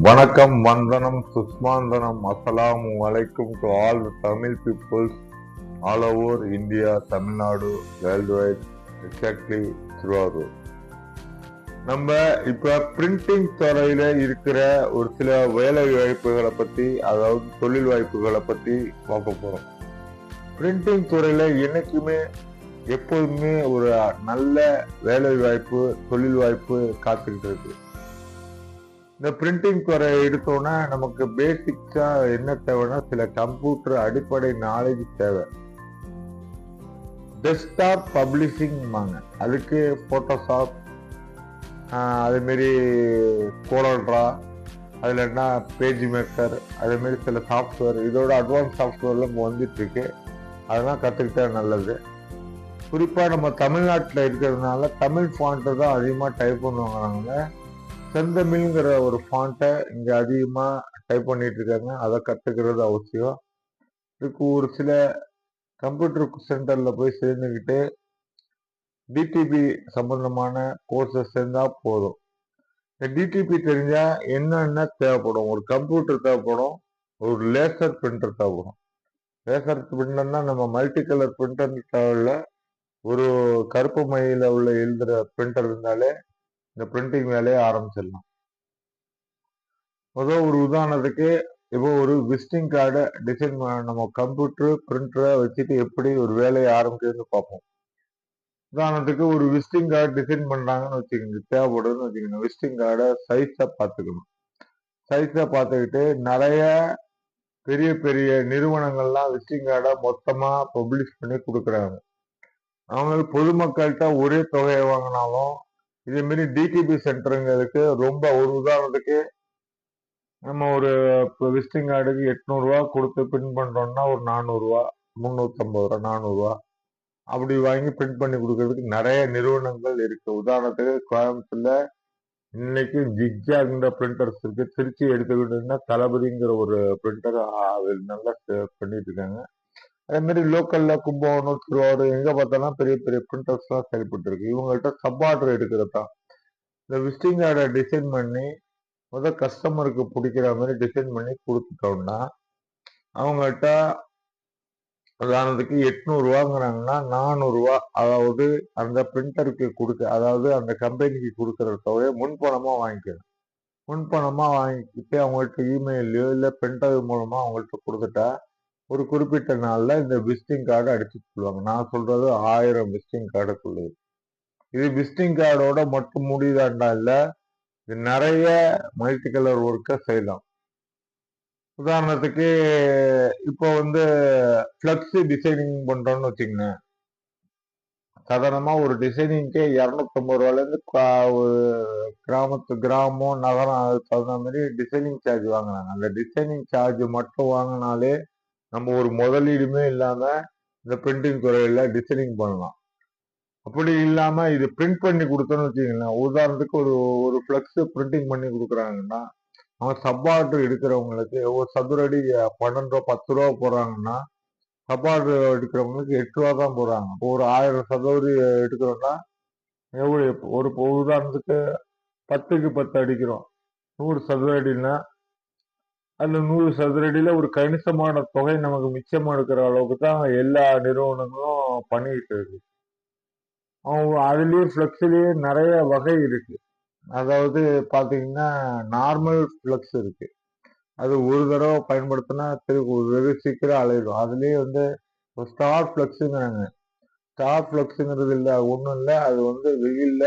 வணக்கம் வந்தனம் சுஸ்மாந்தனம் அஸ்லாம் வலைக்கும் to all Tamil peoples all over India Tamil Nadu world wide exactly Thiruvarur நம்ம இப்ப பிரிண்டிங் துறையில இருக்கிற ஒரு சில வேலை வாய்ப்புகளை பத்தி அதாவது தொழில் வாய்ப்புகளை பத்தி பார்க்க போறோம். பிரிண்டிங் துறையில என்னைக்குமே எப்போதுமே ஒரு நல்ல வேலை வாய்ப்பு தொழில் வாய்ப்பு காத்துக்கிட்டு இருக்கு. இந்த பிரிண்டிங் துறை எடுத்தோம்னா நமக்கு பேசிக்கா என்ன தேவைன்னா சில கம்ப்யூட்டர் அடிப்படை நாலேஜ் தேவை. டெஸ்க்டாப் பப்ளிஷிங் அதுக்கு போட்டோஷாப் அதேமாரி கோலட்ரா அதில் என்ன பேஜ் மேக்கர் அதேமாரி சில சாஃப்ட்வேர் இதோட அட்வான்ஸ் சாஃப்ட்வேர்லாம் இப்போ வந்துட்டு அதெல்லாம் கற்றுக்கிட்டா நல்லது. குறிப்பாக நம்ம தமிழ்நாட்டில் இருக்கிறதுனால தமிழ் ஃபாண்ட்டு தான் அதிகமாக டைப் பண்ணுவாங்க. செந்தமிழ்ங்கிற ஒரு ஃபாண்ட்டை இங்கே அதிகமாக டைப் பண்ணிட்டு இருக்காங்க. அதை கற்றுக்கிறது அவசியம். இதுக்கு ஒரு சில கம்ப்யூட்டர் சென்டரில் போய் சேர்ந்துக்கிட்டு டிடிபி சம்பந்தமான கோர்ஸஸ் சேர்ந்தால் போதும். இந்த டிடிபி தெரிஞ்சால் என்னென்ன தேவைப்படும்? ஒரு கம்ப்யூட்டர் தேவைப்படும். ஒரு லேசர் பிரிண்டர் தேவைப்படும். லேசர் பிரிண்டர்னா நம்ம மல்டி கலர் பிரிண்டர் தேவையில்ல. ஒரு கருப்பு மையில் உள்ள எழுதுகிற பிரிண்டர் இருந்தாலே இந்த பிரிண்டிங் வேலையை ஆரம்பிச்சிடலாம். முதல் ஒரு உதாரணத்துக்கு இப்போ ஒரு விசிட்டிங் கார்டை டிசைன் நம்ம கம்ப்யூட்டர் பிரிண்டரை வச்சுட்டு எப்படி ஒரு வேலையை ஆரம்பிக்கிறதுன்னு பார்ப்போம். உதாரணத்துக்கு ஒரு விசிட்டிங் கார்டு டிசைன் பண்றாங்கன்னு வச்சுக்கோங்க தேவைப்படுதுன்னு வச்சுக்கோங்க. விசிட்டிங் கார்டை சைஸை பார்த்துக்கணும். சைஸை பார்த்துக்கிட்டு நிறைய பெரிய பெரிய நிறுவனங்கள்லாம் விசிட்டிங் கார்டை மொத்தமாக பப்ளிஷ் பண்ணி கொடுக்குறாங்க. அவங்க பொதுமக்கள்கிட்ட ஒரே தொகையை வாங்கினாலும் இதே மாதிரி டிடிபி சென்டருங்கிறதுக்கு ரொம்ப ஒரு உதாரணத்துக்கு நம்ம ஒரு இப்போ விசிட்டிங் கார்டுக்கு எட்நூறுரூவா கொடுத்து பிரிண்ட் பண்ணுறோம்னா ஒரு நானூறுரூவா முந்நூற்றம்பது ரூபா நானூறுரூவா அப்படி வாங்கி பிரிண்ட் பண்ணி கொடுக்கறதுக்கு நிறைய நிறுவனங்கள் இருக்குது உதாரணத்துக்கு கோயம்புத்தூரில் இன்னைக்கு ஜிக்ஜாங்கிற பிரிண்டர்ஸ் இருக்குது திருச்சி எடுத்துக்கிட்டீங்கன்னா தளபதிங்கிற ஒரு பிரிண்டர் நல்லா பண்ணிட்டு இருக்காங்க. அதே மாதிரி லோக்கல்ல கும்பகோணம் திருவாரூர் எங்க பார்த்தாலும் பெரிய பெரிய பிரிண்டர்ஸ் எல்லாம் செயல்பட்டு இருக்கு இவங்கள்ட்ட சப் ஆர்டர் எடுக்கிறது? தான் இந்த விசிட்டிங் கார்டை டிசைன் பண்ணி முதல் கஸ்டமருக்கு பிடிக்கிற மாதிரி டிசைன் பண்ணி கொடுத்துட்டோம்னா அவங்கள்ட்ட உதாரணத்துக்கு எட்நூறுவாங்கிறாங்கன்னா நானூறுரூவா அதாவது அந்த பிரிண்டருக்கு கொடுக்க அதாவது அந்த கம்பெனிக்கு கொடுக்குற தொகையை முன்பணமாக வாங்கிக்கணும். முன்பணமாக வாங்கிக்கிட்டு அவங்கள்ட்ட இமெயிலையோ இல்லை பிரிண்டர் மூலமாக அவங்கள்ட்ட கொடுத்துட்டா ஒரு குறிப்பிட்ட நாள்ல இந்த விசிட்டிங் கார்டு அடிச்சு சொல்லுவாங்க நான் சொல்றது ஆயிரம் விசிட்டிங் கார்டுக்குள்ளது இது விசிட்டிங் கார்டோட மட்டும் முடியுதாண்டா இல்ல இது நிறைய மல்டி கலர் ஒர்க்கை செய்யலாம். உதாரணத்துக்கு இப்போ வந்து ஃப்ளக்ஸு டிசைனிங் பண்றோம்னு வச்சுக்கோங்க சாதாரணமா ஒரு டிசைனிங்க்கே இரநூத்தம்பது ரூபாயிலேருந்து ஒரு கிராமத்து கிராமம் நகரம் அதுக்கு தகுந்த மாதிரி டிசைனிங் சார்ஜ் வாங்கினாங்க அந்த டிசைனிங் சார்ஜ் மட்டும் வாங்கினாலே நம்ம ஒரு முதலீடுமே இல்லாம இந்த பிரிண்டிங் துறையில டிசைனிங் பண்ணலாம். அப்படி இல்லாம இது பிரிண்ட் பண்ணி கொடுத்தோன்னு வச்சுக்கோங்களேன். உதாரணத்துக்கு ஒரு ஒரு ஃப்ளெக்ஸ் பிரிண்டிங் பண்ணி கொடுக்குறாங்கன்னா அவன் சப் ஆர்டர் எடுக்கிறவங்களுக்கு ஒரு சதுரடி பன்னெண்டு ரூபா பத்து ரூபா போடுறாங்கன்னா சப் ஆர்டர் எடுக்கிறவங்களுக்கு எட்டு ரூபா தான் போடுறாங்க. இப்போ ஒரு ஆயிரம் சதுரடி எடுக்கிறோம்னா எவ்வளோ ஒரு உதாரணத்துக்கு பத்துக்கு பத்து அடிக்கிறோம். நூறு சதுரடின்னா அந்த நூறு சதுரடியில ஒரு கணிசமான தொகை நமக்கு மிச்சம் எடுக்கிற அளவுக்கு தான் எல்லா நிறுவனங்களும் பண்ணிக்கிட்டு இருக்கு. அவங்க அதுலயே ஃப்ளெக்ஸ்லயே நிறைய வகை இருக்கு. அதாவது பாத்தீங்கன்னா நார்மல் ஃப்ளெக்ஸ் இருக்கு. அது ஒரு தடவை பயன்படுத்தினா திரும்ப வெகு சீக்கிரம் அலையிடும். அதுலயே வந்து ஸ்டார் ஃப்ளெக்ஸுங்கிறாங்க ஸ்டார் ஃப்ளெக்ஸுங்கிறது இல்லை ஒன்றும் இல்லை. அது வந்து வெயில்ல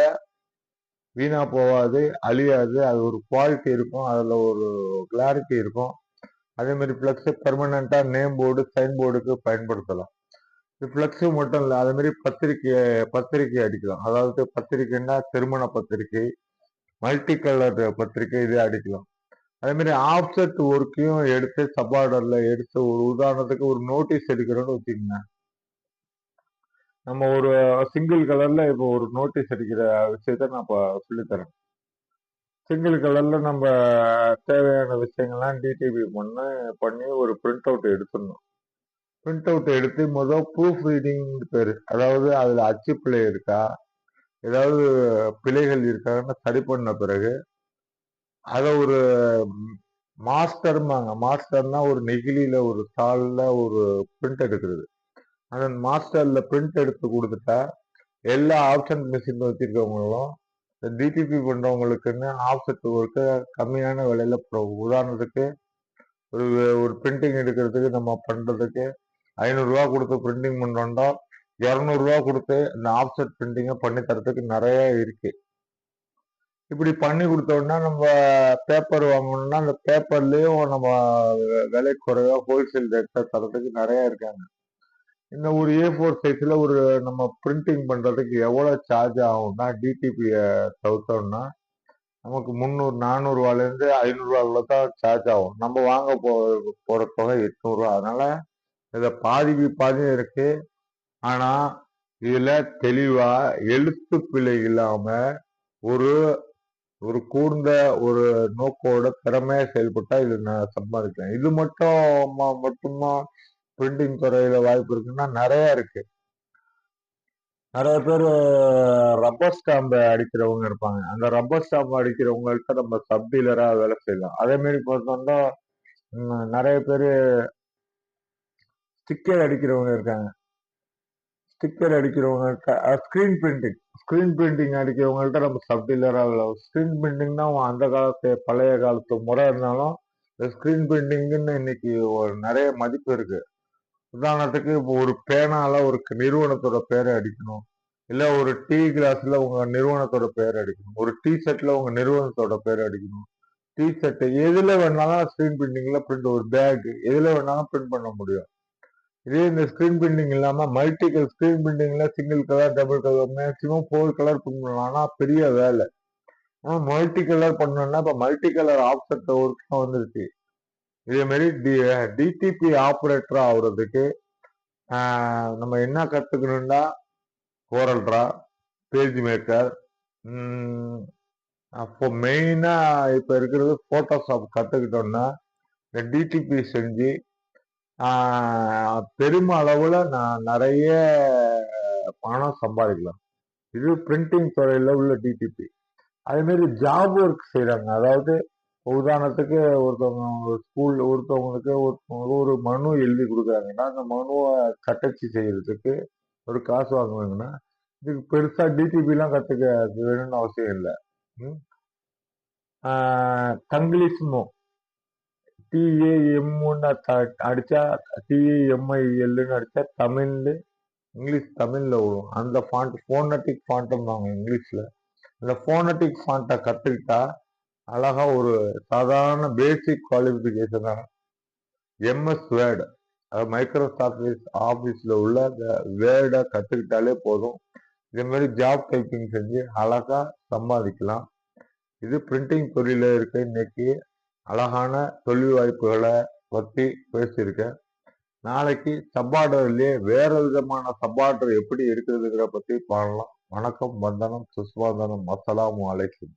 வீணா போகாது அழியாது. அது ஒரு குவாலிட்டி இருக்கும். அதில் ஒரு கிளாரிட்டி இருக்கும். அதே மாதிரி ஃப்ளக்ஸு பெர்மனண்ட்டாக நேம் போர்டு சைன் போர்டுக்கு பயன்படுத்தலாம். ஃப்ளக்ஸு மட்டும் இல்லை அதே மாதிரி பத்திரிக்கை பத்திரிக்கை அடிக்கலாம். அதாவது பத்திரிக்கைன்னா திருமண பத்திரிக்கை மல்டி கலர் பத்திரிக்கை இதே அடிக்கலாம். அதே மாதிரி ஆப்செட் ஒர்க்கையும் எடுத்து சப்பார்டரில் எடுத்து ஒரு உதாரணத்துக்கு ஒரு நோட்டீஸ் எடுக்கிறோன்னு வச்சுக்கோங்க. நம்ம ஒரு சிங்கிள் கலர்ல இப்போ ஒரு நோட்டீஸ் அடிக்கிற விஷயத்த நான் இப்போ சொல்லித்தரேன். சிங்கிள் கலர்ல நம்ம தேவையான விஷயங்கள்லாம் டிடிபி பண்ண பண்ணி ஒரு பிரிண்ட் அவுட் எடுத்துடணும். பிரிண்ட் அவுட் எடுத்து முதல் ப்ரூஃப் ரீடிங் பேர். அதாவது அதுல அச்சு பிழை இருக்கா? ஏதாவது பிழைகள் இருக்கான்னு சரி பண்ண பிறகு அதை ஒரு மாஸ்டர்ம்பாங்க மாஸ்டர்னா ஒரு நெகிழியில ஒரு தாளில் ஒரு பிரிண்ட் எடுக்கிறது. அந்த மாஸ்டர்ல பிரிண்ட் எடுத்து கொடுத்துட்டா எல்லா ஆப்ஷன் மிஷின் வச்சிருக்கவங்களும் இந்த டிடிபி பண்றவங்களுக்குன்னு ஆப்செட் ஒர்க்கு கம்மியான விலையில போடுவோம் உதாரணத்துக்கு ஒரு ஒரு பிரிண்டிங் எடுக்கிறதுக்கு நம்ம பண்றதுக்கு ஐநூறுரூவா கொடுத்து பிரிண்டிங் பண்றோம்டா இரநூறுவா கொடுத்து இந்த ஆப்செட் பிரிண்டிங்கை பண்ணி தரதுக்கு நிறைய இருக்கு. இப்படி பண்ணி கொடுத்தோம்னா நம்ம பேப்பர் வாங்கணும்னா அந்த பேப்பர்லயும் நம்ம விலை குறைவா ஹோல்சேல் ரேட்ல தரத்துக்கு நிறைய இருக்காங்க. இந்த ஒரு ஏ ஃபோர் சைஸ்ல ஒரு நம்ம பிரிண்டிங் பண்றதுக்கு எவ்வளவு சார்ஜ் ஆகும்னா டிடிபியை தவிர்த்தோம்னா நமக்கு முந்நூறு நானூறுவால இருந்து தான் சார்ஜ் ஆகும். நம்ம வாங்க போ போற தொகை எட்நூறுவா. அதனால இதை பாதிக்கு பாதி இருக்கு. ஆனா இதுல தெளிவா எழுத்து பிழை இல்லாம ஒரு ஒரு கூர்ந்த ஒரு நோக்கோட திறமையா செயல்பட்டா இது நான் சம்பாதிக்கலாம் இது மட்டும் ம- மட்டுமா பிரிண்டிங் துறையில வாய்ப்பு இருக்குன்னா நிறைய இருக்கு. நிறைய பேர் ரப்பர் ஸ்டாம்பை அடிக்கிறவங்க இருப்பாங்க. அந்த ரப்பர் ஸ்டாம்ப் அடிக்கிறவங்கள்ட்ட நம்ம சப் டீலரா வேலை செய்யலாம். அதே மாதிரி பார்த்தோம்னா நிறைய பேர் ஸ்டிக்கர் அடிக்கிறவங்க இருக்காங்க. ஸ்டிக்கர் அடிக்கிறவங்கள்ட்ட ஸ்க்ரீன் பிரிண்டிங் ஸ்க்ரீன் பிரிண்டிங் அடிக்கிறவங்கள்ட்ட நம்ம சப் டீலராக ஸ்க்ரீன் பிரிண்டிங்னா அந்த காலத்து பழைய காலத்து முறை இருந்தாலும் இந்த பிரிண்டிங்குன்னு இன்னைக்கு ஒரு நிறைய மதிப்பு இருக்குது உதாரணத்துக்கு இப்போ ஒரு பேனால ஒரு நிறுவனத்தோட பேரை அடிக்கணும். இல்ல ஒரு டீ கிளாஸ்ல உங்க நிறுவனத்தோட பேர் அடிக்கணும். ஒரு டீ ஷர்ட்ல உங்க நிறுவனத்தோட பேர் அடிக்கணும். டீ ஷர்ட் எதுல வேணாலும் ஸ்கிரீன் பிரிண்டிங்ல பிரிண்ட் ஒரு பேக் எதுல வேணாலும் பிரிண்ட் பண்ண முடியும். இதே இந்த ஸ்கிரீன் பிரிண்டிங் இல்லாம multi colour screen பிரிண்டிங்ல single colour double colour maximum four colour print பண்ணலாம். பெரிய வேலை. ஆனா மல்டி கலர் பண்ணணும்னா இப்ப மல்டி கலர் ஆப்ஷன் ஒர்க்லாம் வந்துருச்சு. இதே மாதிரி டி டிடிபி ஆப்ரேட்டரா ஆகுறதுக்கு நம்ம என்ன கத்துக்கணும்னா கோரல் ட்ரா பேஜ் மேக்கர் அப்போ மெயினா இப்ப இருக்கிறது போட்டோஷாப் கத்துக்கிட்டோம்னா இந்த டிடிபி செஞ்சு பெரும் அளவில் நான் நிறைய பணம் சம்பாதிக்கலாம். இது பிரிண்டிங் துறையில உள்ள டிடிபி அதே மாதிரி ஜாப் ஒர்க் செய்கிறாங்க அதாவது உதாரணத்துக்கு ஒருத்தவங்க ஸ்கூல் ஒருத்தவங்களுக்கு ஒருத்தவங்களுக்கு ஒரு மனு எழுதி கொடுக்குறாங்கன்னா அந்த மனுவை கட்டச்சி செய்கிறதுக்கு ஒரு காசு வாங்குவாங்கன்னா இதுக்கு பெருசாக டிடிபிலாம் கற்றுக்க வேணும்னு அவசியம் இல்லை. ம்? ஆஹ் தங்கிலீஷ்மோ டிஏஎம்னு அடிச்சா டிஏஎம்ஐஎல்லுன்னு அடித்தா தமிழ்ல இங்கிலீஷ் தமிழில் வரும். அந்த ஃபாண்ட் ஃபோனட்டிக் ஃபாண்ட்டும் நாங்கள் இங்கிலீஷில். அந்த ஃபோனட்டிக் ஃபாண்ட்டை கற்றுக்கிட்டா அழகா ஒரு சாதாரண பேசிக் குவாலிஃபிகேஷன் எம்எஸ் வேர்டு அதாவது மைக்ரோசாஃப்ட் ஆஃபீஸில் உள்ள வேர்டை கற்றுக்கிட்டாலே போதும். இதே மாதிரி ஜாப் டைப்பிங் செஞ்சு அழகா சம்பாதிக்கலாம். இது பிரிண்டிங் தொழில இருக்க இன்னைக்கு அழகான தொழில் வாய்ப்புகளை பற்றி பேசியிருக்கேன். நாளைக்கு சப்பார்டர்லயே வேற விதமான சப்பார்டர் எப்படி இருக்கிறதுங்கிற பற்றி பாடலாம் வணக்கம் வந்தனம் சுஸ்வாந்தனம். அஸ்ஸலாமு அலைக்கும்.